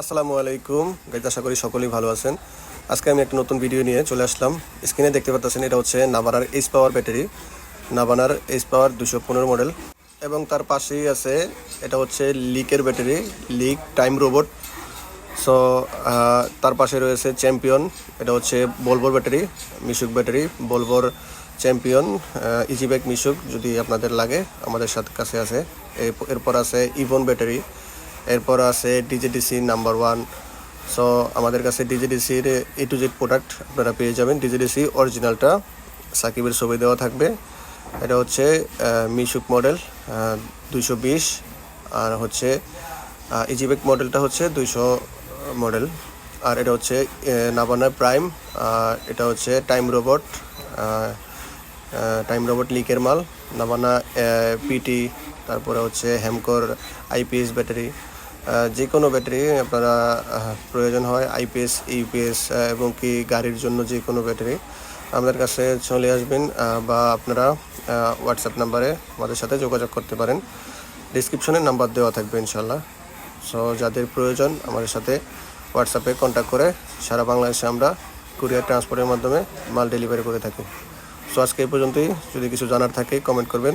আসসালামু আলাইকুম। গাইজ, আশা করি সকলেই ভালো আছেন। আজকে আমি একটা নতুন ভিডিও নিয়ে চলে আসলাম। স্ক্রিনে দেখতে পাচ্ছেন, এটা হচ্ছে নাবানার এইচ পাওয়ার ব্যাটারি নাবানার এইচ পাওয়ার দুশো পনেরো মডেল এবং তার পাশেই আছে, এটা হচ্ছে লিকের ব্যাটারি লিক টাইম রোবট সো তার পাশে রয়েছে চ্যাম্পিয়ন এটা হচ্ছে বলবোর ব্যাটারি মিশুক ব্যাটারি বলবোর চ্যাম্পিয়ন ইজিব্যাক মিশুক যদি আপনাদের লাগে, আমাদের সাথে কাছে আছে। এরপর আছে ইভন ব্যাটারি এরপর আছে ডিজেডিসি নাম্বার ওয়ান সো আমাদের কাছে ডিজেডিসির এ টু জেড প্রোডাক্ট আপনারা পেয়ে যাবেন। ডিজেডিসি অরিজিনালটা সাকিবের ছবি দেওয়া থাকবে। এটা হচ্ছে মিশুক মডেল দুইশো বিশ। আর হচ্ছে ইজিবেক মডেলটা হচ্ছে দুইশো মডেল আর এটা হচ্ছে নাবানা প্রাইম এটা হচ্ছে টাইম রোবট টাইম রোবট লিকের মাল। নাবানা পিটি তারপরে হচ্ছে হ্যামকোর আইপিএস ব্যাটারি যে কোনো ব্যাটারি আপনারা প্রয়োজন হয় আইপিএস ইউপিএস এবং কি গাড়ির জন্য যে কোনো ব্যাটারি, আমাদের কাছে চলে আসবেন বা আপনারা হোয়াটসঅ্যাপ নাম্বারে আমাদের সাথে যোগাযোগ করতে পারেন। ডিসক্রিপশনে নাম্বার দেওয়া থাকবে ইনশাল্লাহ সো যাদের প্রয়োজন আমাদের সাথে হোয়াটসঅ্যাপে কন্ট্যাক্ট করে সারা বাংলাদেশে আমরা কুরিয়ার ট্রান্সপোর্টের মাধ্যমে মাল ডেলিভারি করে থাকি। সো আজকে এই পর্যন্তই। যদি কিছু জানার থাকে কমেন্ট করবেন।